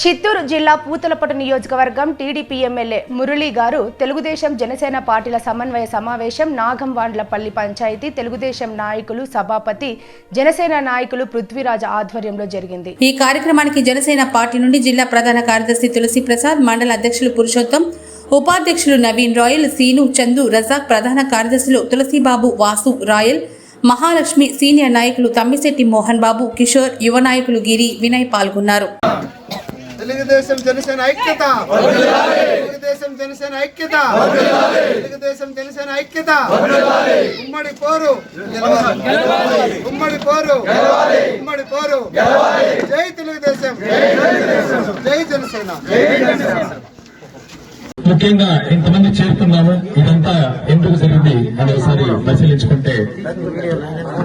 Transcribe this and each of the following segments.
చిత్తూరు జిల్లా పూతలపట్టు నియోజకవర్గం TDP MLA Murali గారు తెలుగుదేశం జనసేన పార్టీల సమన్వయ సమావేశం నాగంవాండ్లపల్లి పంచాయతీ తెలుగుదేశం నాయకులు సభాపతి జనసేన నాయకులు పృథ్వీరాజ్ ఆధ్వర్యంలో జరిగింది. ఈ కార్యక్రమానికి జనసేన పార్టీ నుండి జిల్లా ప్రధాన కార్యదర్శి తులసి ప్రసాద్ మండల అధ్యక్షులు పురుషోత్తం ఉపాధ్యక్షులు నవీన్ రాయల్ సీను చందు రజాక్ ప్రధాన కార్యదర్శులు తులసిబాబు వాసు రాయల్ మహాలక్ష్మి సీనియర్ నాయకులు తమ్మిశెట్టి మోహన్ బాబు కిషోర్ యువ నాయకులు గిరి వినయ్ పాల్గొన్నారు. తెలుగుదేశం జనసేన ఐక్యత. తెలుగుదేశం జనసేన ఐక్యత. తెలుగుదేశం జనసేన ఐక్యత. ఉమ్మడి పోరు. ఉమ్మడి పోరు. ఉమ్మడి పోరు. జై తెలుగుదేశం జై జనసేన. ముఖ్యంగా ఇంతమంది చేరుతున్నాము ఇదంతా ఎందుకు జరిగింది అని ఒకసారి పరిశీలించుకుంటే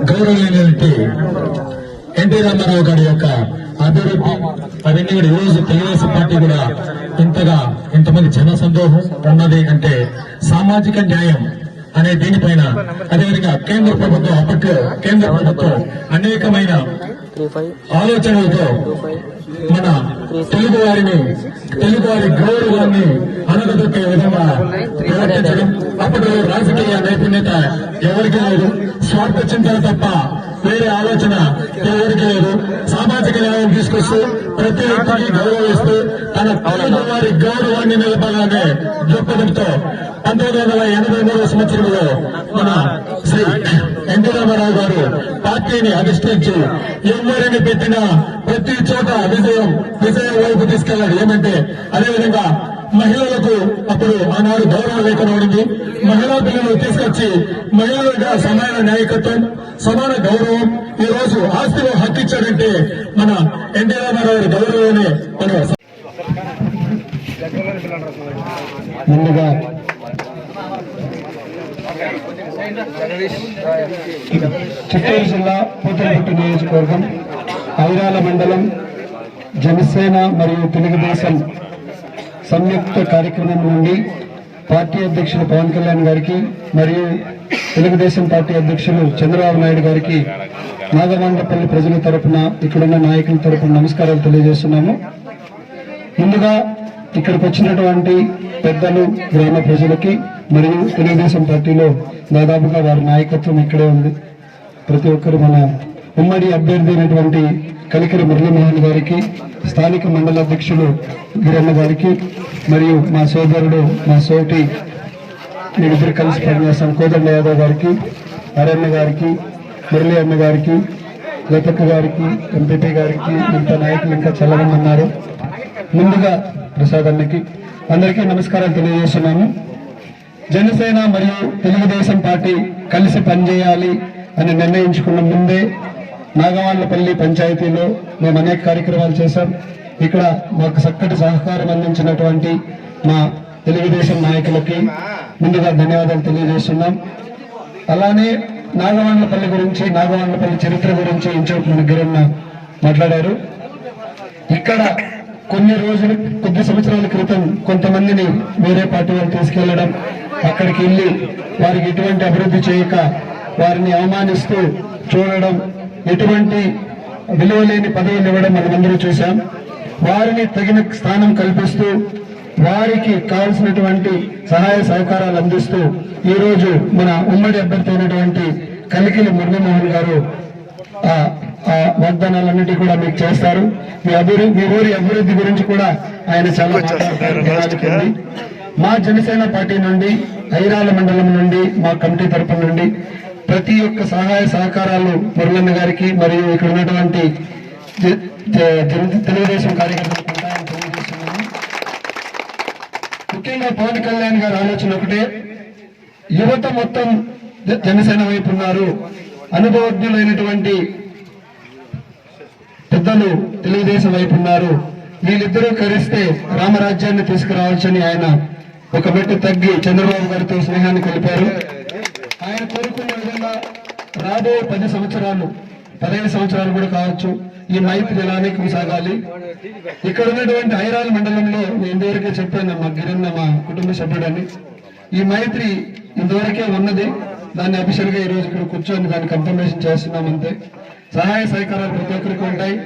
గౌరవమైనటువంటి ఎన్టీ రామారావు గారి యొక్క అభివృద్ధి. అవన్నీ కూడా ఈరోజు రోజు తెలుగుదేశం పార్టీ కూడా ఇంతగా ఇంతమంది జన సందోహం ఉన్నది అంటే సామాజిక న్యాయం అనే దీనిపైన అదేవిధంగా కేంద్ర ప్రభుత్వం అప్పట్లో కేంద్ర ప్రభుత్వం అనేకమైన ఆలోచనలతో మన తెలుగు వారిని తెలుగు వారి గౌరవాన్ని అనగదొక్కే విధంగా ప్రవర్తించడం అప్పుడు రాజకీయ నైపుణ్యత ఎవరికి లేదు. స్వార్థ చింతన తప్ప వేరే ఆలోచన ఎవరికి లేదు. సామాజిక న్యాయం తీసుకొస్తూ ప్రతి వ్యక్తికి గౌరవిస్తూ తన తెలుగు వారి గౌరవాన్ని నిలపాలనే దృక్పథంతో పంతొమ్మిది వందల ఎనభై మూడవ సంవత్సరంలో మన శ్రీ ఎన్టీ గారు పార్టీని అధిష్ఠించి ఎవరిని పెట్టినా ప్రతి చోట విజయం విజయం వైపు తీసుకెళ్ళాలి ఏమంటే అదేవిధంగా మహిళలకు అప్పుడు ఆనాడు గౌరవం లేకుండా ఉండింది. మహిళా పిల్లలు తీసుకొచ్చి మహిళలుగా సమాన నాయకత్వం సమాన గౌరవం ఈ రోజు ఆస్తిలో హక్కిచ్చాడంటే మన ఎన్టీ రామారావు గౌరవమే మనం ముందుగా చిత్తూరు జిల్లా పూతలపట్టు నియోజకవర్గం ఐరాల మండలం జనసేన మరియు తెలుగుదేశం సంయుక్త కార్యక్రమం నుండి పార్టీ అధ్యక్షులు పవన్ కళ్యాణ్ గారికి మరియు తెలుగుదేశం పార్టీ అధ్యక్షులు చంద్రబాబు నాయుడు గారికి నాగమండపల్లి ప్రజల తరఫున ఇక్కడున్న నాయకుల తరపున నమస్కారాలు తెలియజేస్తున్నాము. ముందుగా ఇక్కడికి వచ్చినటువంటి పెద్దలు గ్రామ ప్రజలకి మరియు తెలుగుదేశం పార్టీలో దాదాపుగా వారి నాయకత్వం ఇక్కడే ఉంది. ప్రతి ఒక్కరు మన ఉమ్మడి అభ్యర్థి అయినటువంటి కలికిరి మురళీమోహన్ గారికి స్థానిక మండల అధ్యక్షులు గిరన్న గారికి మరియు మా సోదరుడు మా సోటి మీరిద్దరు కలిసి పనిచేస్తాం. కోదండ యాదవ్ గారికి అరణ్య గారికి మురళీ అన్న గారికి లతక్క గారికి ఎంపీపీ గారికి ఇంత నాయకులు ఇంకా చాలా ముందుగా ప్రసాద్ అన్నకి అందరికీ నమస్కారాలు తెలియజేస్తున్నాము. జనసేన మరియు తెలుగుదేశం పార్టీ కలిసి పనిచేయాలి అని నిర్ణయించుకున్న ముందే నాగవాళ్ళపల్లి పంచాయతీలో మేము అనేక కార్యక్రమాలు చేశాం. ఇక్కడ మాకు చక్కటి సహకారం అందించినటువంటి మా తెలుగుదేశం నాయకులకి ముందుగా ధన్యవాదాలు తెలియజేస్తున్నాం. అలానే నాగవాళ్ళపల్లి గురించి నాగవాళ్ళపల్లి చరిత్ర గురించి ఇంచోటి మన గిరన్న మాట్లాడారు. ఇక్కడ కొన్ని రోజులు కొద్ది సంవత్సరాల క్రితం కొంతమందిని వేరే పార్టీ వాళ్ళు తీసుకెళ్ళడం అక్కడికి వెళ్ళి వారికి ఎటువంటి అభివృద్ధి చేయక వారిని అవమానిస్తూ చూడడం ఎటువంటి విలువలేని పదవులు ఇవ్వడం మనమందరూ చూశాం. వారిని తగిన స్థానం కల్పిస్తూ వారికి కావలసినటువంటి సహాయ సహకారాలు అందిస్తూ ఈ రోజు మన ఉమ్మడి అభ్యర్థి అయినటువంటి కలికిలి మురళీమోహన్ గారు ఆ వాగ్దానాలన్నిటి కూడా మీకు చేస్తారు. మీ అభివృద్ధి మీ ఊరి అభివృద్ధి గురించి కూడా ఆయన చాలా ఉంది. మా జనసేన పార్టీ నుండి ఐరాల మండలం నుండి మా కమిటీ తరపు నుండి ప్రతి ఒక్క సహాయ సహకారాలు మురళన్న గారికి మరియు ఇక్కడ ఉన్నటువంటి తెలుగుదేశం కార్యకర్తలకు ఉంటాయని ముఖ్యంగా పవన్ కళ్యాణ్ గారి ఆలోచన ఒకటే. యువత మొత్తం జనసేన వైపు ఉన్నారు. అనుభవజ్ఞులైనటువంటి పెద్దలు తెలుగుదేశం వైపు ఉన్నారు. వీళ్ళిద్దరూ కలిస్తే రామరాజ్యాన్ని తీసుకురావచ్చని ఆయన ఒక మెట్టు తగ్గి చంద్రబాబు గారితో స్నేహాన్ని కలిపారు. ఆయన కోరుకున్న విధంగా రాబోయే పది సంవత్సరాలు పదిహేను సంవత్సరాలు కూడా కావచ్చు ఈ మైత్రి ఇలానే కొనసాగాలి. ఇక్కడ ఉన్నటువంటి ఐరాల మండలంలో నేను ఇంతవరకే చెప్పాను మా గిరన్న మా కుటుంబ సభ్యుడని. ఈ మైత్రి ఇంతవరకే ఉన్నది. దాన్ని అఫీషియల్గా ఈ రోజు ఇక్కడ కూర్చొని దాన్ని కన్ఫర్మేషన్ చేస్తున్నాం అంతే సహాయ సహకారాలు ప్రతి ఒక్కరికి ఉంటాయి.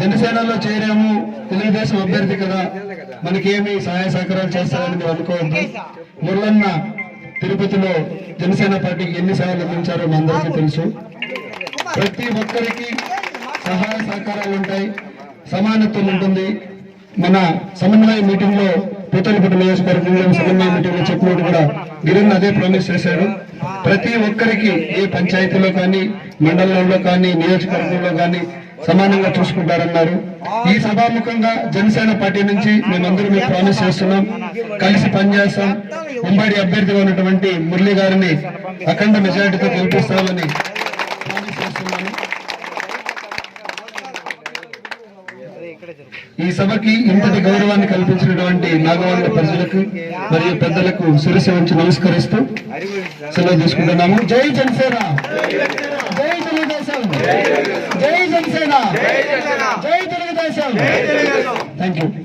జనసేనలో చేరాము. తెలుగుదేశం అభ్యర్థి కదా. మనకేమి సహాయ సహకారాలు చేస్తారని మీరు అనుకోవద్దు. మురళన్న తిరుపతిలో జనసేన పార్టీకి ఎన్ని సేవలు అందించారో మీ అందరికీ తెలుసు. ప్రతి ఒక్కరికి సహాయ సహకారాలు ఉంటాయి. సమానత్వం ఉంటుంది. మన సమన్వయ మీటింగ్ లో పూతలపట్టు నియోజకవర్గంలో సమన్వయ మీటింగ్లో చెప్పినట్టు కూడా గిరణ్ అదే ప్రామిస్ చేశారు. ప్రతి ఒక్కరికి ఏ పంచాయతీలో కానీ మండలంలో కానీ నియోజకవర్గంలో కానీ సమానంగా చూసుకుంటారన్నారు. ఈ సభాముఖంగా జనసేన పార్టీ నుంచి మేమందరం మీకు ప్రామిస్ చేస్తున్నాం. కలిసి పనిచేస్తాం. ఉమ్మడి అభ్యర్థిగా ఉన్నటువంటి మురళి గారిని అఖండ మెజారిటీతో గెలిపిస్తామని ప్రామిస్ చేస్తున్నాను. ఈ సభకి ఇంతటి గౌరవాన్ని కల్పించినటువంటి నాగవాళ్ళ ప్రజలకు మరియు పెద్దలకు శిరస్సు వంచి నమస్కరిస్తూ సెలవు తీసుకుంటున్నాము. జై జనసేన! జై తెలుగుదేశం! జై జనసేన! జై తెలుగుదేశం! Thank you